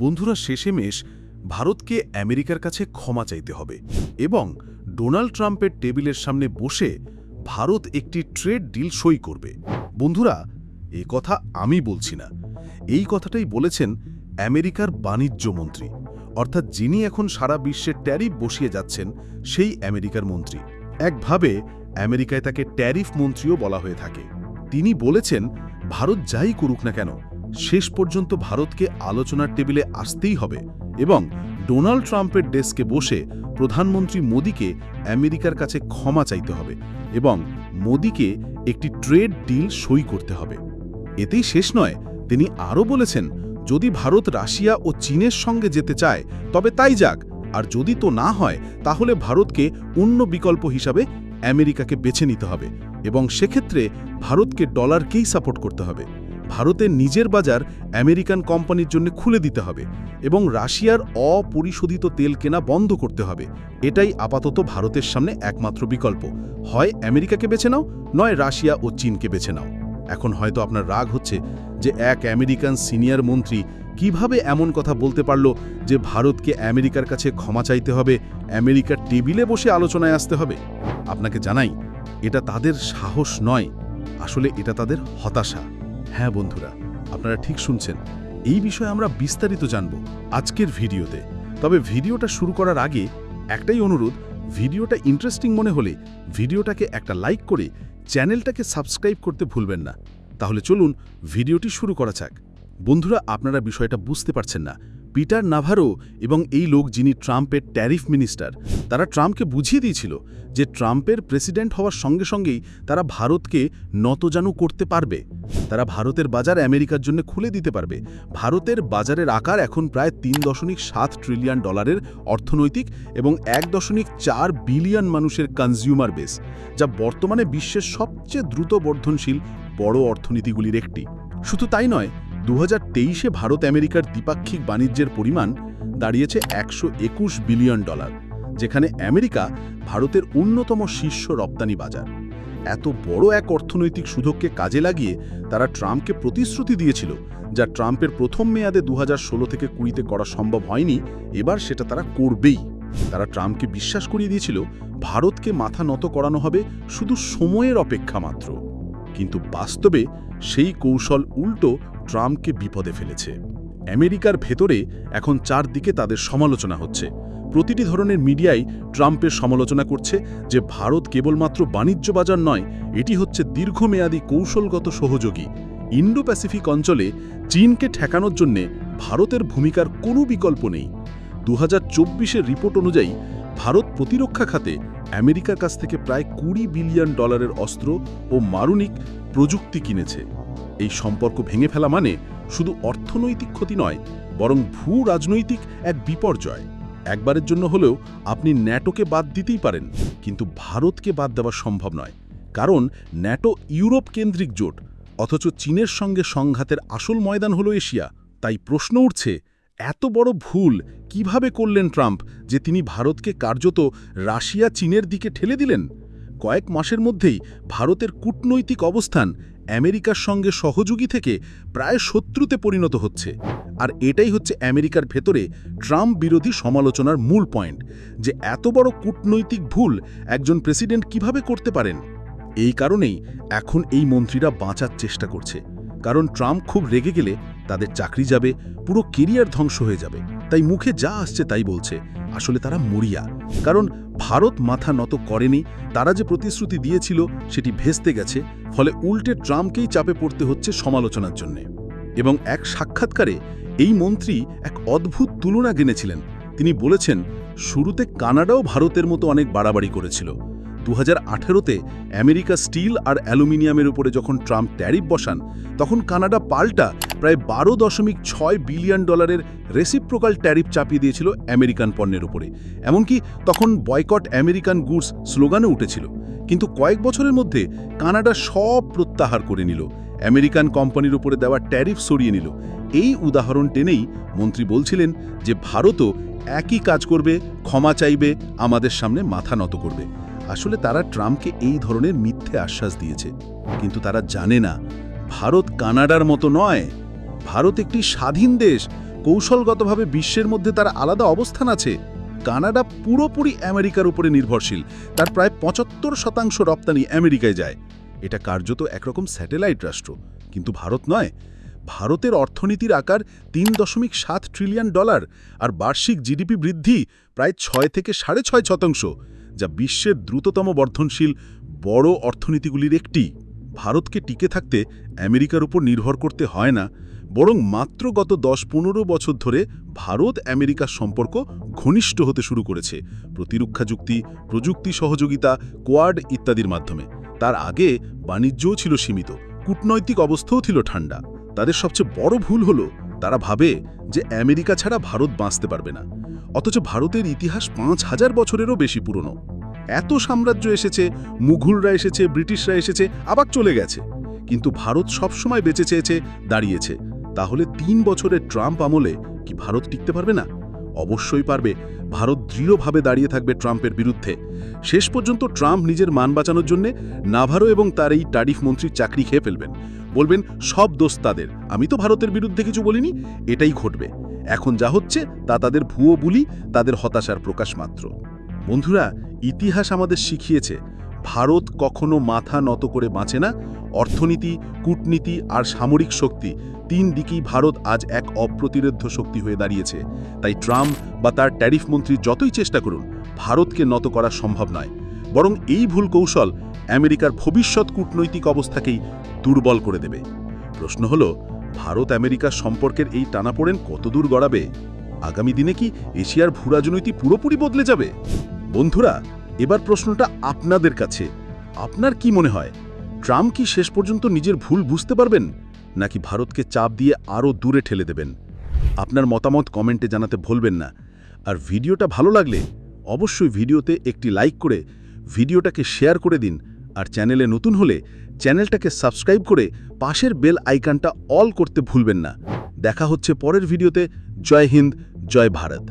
বন্ধুরা শেষেমেশ ভারতকে আমেরিকার কাছে ক্ষমা চাইতে হবে এবং ডোনাল্ড ট্রাম্পের টেবিলের সামনে বসে ভারত একটি ট্রেড ডিল সই করবে। বন্ধুরা, এ কথা আমি বলছি না। এই কথাটাই বলেছেন আমেরিকার বাণিজ্য মন্ত্রী। অর্থাৎ যিনি এখন সারা বিশ্বে ট্যারিফ বসিয়ে যাচ্ছেন, সেই আমেরিকার মন্ত্রী। একভাবে আমেরিকায় তাকে ট্যারিফ মন্ত্রীও বলা হয়ে থাকে। তিনি বলেছেন, ভারত যাই করুক না কেন শেষ পর্যন্ত ভারতকে আলোচনার টেবিলে আসতেই হবে এবং ডোনাল্ড ট্রাম্পের ডেস্কে বসে প্রধানমন্ত্রী মোদীকে আমেরিকার কাছে ক্ষমা চাইতে হবে এবং মোদীকে একটি ট্রেড ডিল সই করতে হবে। এতেই শেষ নয়, তিনি আরও বলেছেন, যদি ভারত রাশিয়া ও চীনের সঙ্গে যেতে চায়, তবে তাই যাক, আর যদি তো না হয়, তাহলে ভারতকে অন্য বিকল্প হিসাবে আমেরিকাকে বেছে নিতে হবে এবং সেক্ষেত্রে ভারতকে ডলারকেই সাপোর্ট করতে হবে। ভারতের নিজের বাজার আমেরিকান কোম্পানির জন্য খুলে দিতে হবে এবং রাশিয়ার অপরিশোধিত তেল কেনা বন্ধ করতে হবে। এটাই আপাতত ভারতের সামনে একমাত্র বিকল্প। হয় আমেরিকাকে বেছে নাও, নয় রাশিয়া ও চীনকে বেছে নাও। এখন হয়তো আপনার রাগ হচ্ছে যে এক আমেরিকান সিনিয়র মন্ত্রী কীভাবে এমন কথা বলতে পারল যে ভারতকে আমেরিকার কাছে ক্ষমা চাইতে হবে, আমেরিকার টেবিলে বসে আলোচনায় আসতে হবে? আপনাকে জানাই, এটা তাদের সাহস নয়। আসলে এটা তাদের হতাশা। হ্যাঁ বন্ধুরা, আপনারা ঠিক শুনছেন। এই বিষয়ে আমরা বিস্তারিত জানব আজকের ভিডিওতে। তবে ভিডিওটা শুরু করার আগে একটাই অনুরোধ, ভিডিওটা ইন্টারেস্টিং মনে হলে ভিডিওটাকে একটা লাইক করে চ্যানেলটাকে সাবস্ক্রাইব করতে ভুলবেন না। তাহলে চলুন ভিডিওটি শুরু করা যাক। বন্ধুরা, আপনারা বিষয়টা বুঝতে পারছেন না। পিটার নাভারো এবং এই লোক যিনি ট্রাম্পের ট্যারিফ মিনিস্টার, তারা ট্রাম্পকে বুঝিয়ে দিয়েছিল যে ট্রাম্পের প্রেসিডেন্ট হওয়ার সঙ্গে সঙ্গেই তারা ভারতকে নতজানু করতে পারবে। তারা ভারতের বাজার আমেরিকার জন্য খুলে দিতে পারবে। ভারতের বাজারের আকার এখন প্রায় তিন দশমিক সাত ট্রিলিয়ন ডলারের অর্থনৈতিক এবং এক দশমিক চার বিলিয়ন মানুষের কনজিউমার বেস যা বর্তমানে বিশ্বের সবচেয়ে দ্রুত বর্ধনশীল বড় অর্থনীতিগুলির একটি। শুধু তাই নয় দু হাজার তেইশে ভারত আমেরিকার দ্বিপাক্ষিক বাণিজ্যের পরিমাণ দাঁড়িয়েছে একশো একুশ বিলিয়ন ডলার, যেখানে আমেরিকা ভারতের অন্যতম শীর্ষ রপ্তানি বাজার। এত বড় এক অর্থনৈতিক সুযোগকে কাজে লাগিয়ে তারা ট্রাম্পকে প্রতিশ্রুতি দিয়েছিল, যা ট্রাম্পের প্রথম মেয়াদে দু হাজার ষোলো থেকে কুড়িতে করা সম্ভব হয়নি, এবার সেটা তারা করবেই। তারা ট্রাম্পকে বিশ্বাস করিয়ে দিয়েছিল, ভারতকে মাথা নত করানো হবে শুধু সময়ের অপেক্ষা মাত্র। কিন্তু বাস্তবে সেই কৌশল উল্টো ট্রাম্পকে বিপদে ফেলেছে। আমেরিকার ভেতরে এখন চারদিকে তাদের সমালোচনা হচ্ছে। প্রতিটি ধরনের মিডিয়াই ট্রাম্পের সমালোচনা করছে যে ভারত কেবলমাত্র বাণিজ্য বাজার নয়, এটি হচ্ছে দীর্ঘমেয়াদী কৌশলগত সহযোগী। ইন্ডো প্যাসিফিক অঞ্চলে চীনকে ঠেকানোর জন্যে ভারতের ভূমিকার কোনো বিকল্প নেই। দু হাজার রিপোর্ট অনুযায়ী ভারত প্রতিরক্ষা খাতে আমেরিকার কাছ থেকে প্রায় কুড়ি বিলিয়ন ডলারের অস্ত্র ও মারুনিক প্রযুক্তি কিনেছে। এই সম্পর্ক ভেঙে ফেলা মানে শুধু অর্থনৈতিক ক্ষতি নয়, বরং ভূ রাজনৈতিক এক বিপর্যয়। একবারের জন্য হলেও আপনি ন্যাটোকে বাদ দিতেই পারেন, কিন্তু ভারতকে বাদ দেওয়া সম্ভব নয়। কারণ ন্যাটো ইউরোপ কেন্দ্রিক জোট, অথচ চীনের সঙ্গে সংঘাতের আসল ময়দান হল এশিয়া। তাই প্রশ্ন উঠছে এত বড় ভুল কীভাবে করলেন ট্রাম্প যে তিনি ভারতকে কার্যত রাশিয়া, চীনের দিকে ঠেলে দিলেন? কয়েক মাসের মধ্যেই ভারতের কূটনৈতিক অবস্থান আমেরিকার সঙ্গে সহযোগী থেকে প্রায় শত্রুতে পরিণত হচ্ছে। আর এটাই হচ্ছে আমেরিকার ভেতরে ট্রাম্প বিরোধী সমালোচনার মূল পয়েন্ট, যে এত বড় কূটনৈতিক ভুল একজন প্রেসিডেন্ট কীভাবে করতে পারেন? এই কারণেই এখন এই মন্ত্রীরা বাঁচার চেষ্টা করছে। কারণ ট্রাম্প খুব রেগে গেলে তাদের চাকরি যাবে, পুরো কেরিয়ার ধ্বংস হয়ে যাবে। তাই মুখে যা আসছে তাই বলছে। আসলে তারা মরিয়া। কারণ ভারত মাথা নত করেনি, তারা যে প্রতিশ্রুতি দিয়েছিল সেটি ভেস্তে গেছে, ফলে উল্টে ট্রাম্পকেই চাপে পড়তে হচ্ছে সমালোচনার জন্য। এবং এক সাক্ষাৎকারে এই মন্ত্রী এক অদ্ভুত তুলনা গেনেছিলেন। তিনি বলেছেন, শুরুতে কানাডাও ভারতের মতো অনেক বাড়াবাড়ি করেছিল। দু হাজার আমেরিকা স্টিল আর অ্যালুমিনিয়ামের উপরে যখন ট্রাম্প ট্যারিফ বসান, তখন কানাডা পাল্টা প্রায় বারো দশমিক ছয় বিলিয়ন ডলারের রেসিপ্রোকাল ট্যারিফ চাপিয়ে দিয়েছিল আমেরিকান পণ্যের উপরে। এমনকি তখন বয়কট আমেরিকান গুডস স্লোগানও উঠেছিল। কিন্তু কয়েক বছরের মধ্যে কানাডা সব প্রত্যাহার করে নিল। আমেরিকান কোম্পানির উপরে দেওয়া ট্যারিফ সরিয়ে নিল। এই উদাহরণ টেনেই মন্ত্রী বলছিলেন যে, ভারতও একই কাজ করবে, ক্ষমা চাইবে, আমাদের সামনে মাথা নত করবে। আসলে তারা ট্রাম্পকে এই ধরনের মিথ্যে আশ্বাস দিয়েছে। কিন্তু তারা জানে না, ভারত কানাডার মতো নয়। ভারত একটি স্বাধীন দেশ। কৌশলগতভাবে বিশ্বের মধ্যে তার আলাদা অবস্থান আছে। কানাডা পুরোপুরি আমেরিকার উপরে নির্ভরশীল। তার প্রায় পঁচাত্তর শতাংশ রপ্তানি আমেরিকায় যায়। এটা কার্যত একরকম স্যাটেলাইট রাষ্ট্র। কিন্তু ভারত নয়। ভারতের অর্থনীতির আকার তিন দশমিক সাত ট্রিলিয়ন ডলার আর বার্ষিক জিডিপি বৃদ্ধি প্রায় ছয় থেকে সাড়ে ছয় শতাংশ। যা বিশ্বের দ্রুততম বর্ধনশীল বড় অর্থনীতিগুলির একটি। ভারতকে টিকে থাকতে আমেরিকার উপর নির্ভর করতে হয় না, বরং মাত্র গত দশ পনেরো বছর ধরে ভারত আমেরিকার সম্পর্ক ঘনিষ্ঠ হতে শুরু করেছে। প্রতিরক্ষা যুক্তি, প্রযুক্তি সহযোগিতা, কোয়াড ইত্যাদির মাধ্যমে। তার আগে বাণিজ্যও ছিল সীমিত, কূটনৈতিক অবস্থাও ছিল ঠান্ডা। তাদের সবচেয়ে বড় ভুল হলো, তারা ভাবে যে আমেরিকা ছাড়া ভারত বাঁচতে পারবে না। অথচ ভারতের ইতিহাস পাঁচ হাজার বছরেরও বেশি পুরনো। এত সাম্রাজ্য এসেছে, মুঘলরা এসেছে, ব্রিটিশরা এসেছে, আবার চলে গেছে। কিন্তু ভারত সবসময় বেঁচে চেয়েছে, দাঁড়িয়েছে। তাহলে তিন বছরের ট্রাম্প আমলে কি ভারত টিকতে পারবে না? অবশ্যই পারবে। ভারত দৃঢ়ভাবে দাঁড়িয়ে থাকবে ট্রাম্পের বিরুদ্ধে। শেষ পর্যন্ত ট্রাম্প নিজের মান বাঁচানোর জন্য নাভারো এবং তার এই টারিফ মন্ত্রীর চাকরি খেয়ে ফেলবেন। বলবেন, সব দোষ তাদের। আমি তো ভারতের বিরুদ্ধে কিছু বলিনি, এটাই ঘটবে। এখন যা হচ্ছে তা তাদের ভুয়ো বুলি, তাদের হতাশার প্রকাশ মাত্র। বন্ধুরা, ইতিহাস আমাদের শিখিয়েছে, ভারত কখনো মাথা নত করে বাঁচে না, অর্থনীতি, কূটনীতি আর সামরিক শক্তি তিন দিকেই ভারত আজ এক অপ্রতিরোধ্য শক্তি হয়ে দাঁড়িয়েছে। তাই ট্রাম্প বা তার ট্যারিফ মন্ত্রী যতই চেষ্টা করুন, ভারতকে নত করা সম্ভব নয়। বরং এই ভুল কৌশল আমেরিকার ভবিষ্যৎ কূটনৈতিক অবস্থাকেই দুর্বল করে দেবে। প্রশ্ন হল ভারত আমেরিকার সম্পর্কের এই টানাপোড়েন কতদূর গড়াবে? আগামী দিনে কি এশিয়ার ভূ রাজনীতি পুরোপুরি বদলে যাবে? বন্ধুরা, এবার প্রশ্নটা আপনাদের কাছে। আপনার কি মনে হয়, ট্রাম্প কি শেষ পর্যন্ত নিজের ভুল বুঝতে পারবেন, নাকি ভারতকে চাপ দিয়ে আরও দূরে ঠেলে দেবেন? আপনার মতামত কমেন্টে জানাতে ভুলবেন না। আর ভিডিওটা ভালো লাগলে অবশ্যই ভিডিওতে একটি লাইক করে ভিডিওটাকে শেয়ার করে দিন, আর চ্যানেলে নতুন হলে চ্যানেলটাকে সাবস্ক্রাইব করে পাশের বেল আইকনটা অল করতে ভুলবেন না। দেখা হচ্ছে পরের ভিডিওতে। জয় হিন্দ, জয় ভারত।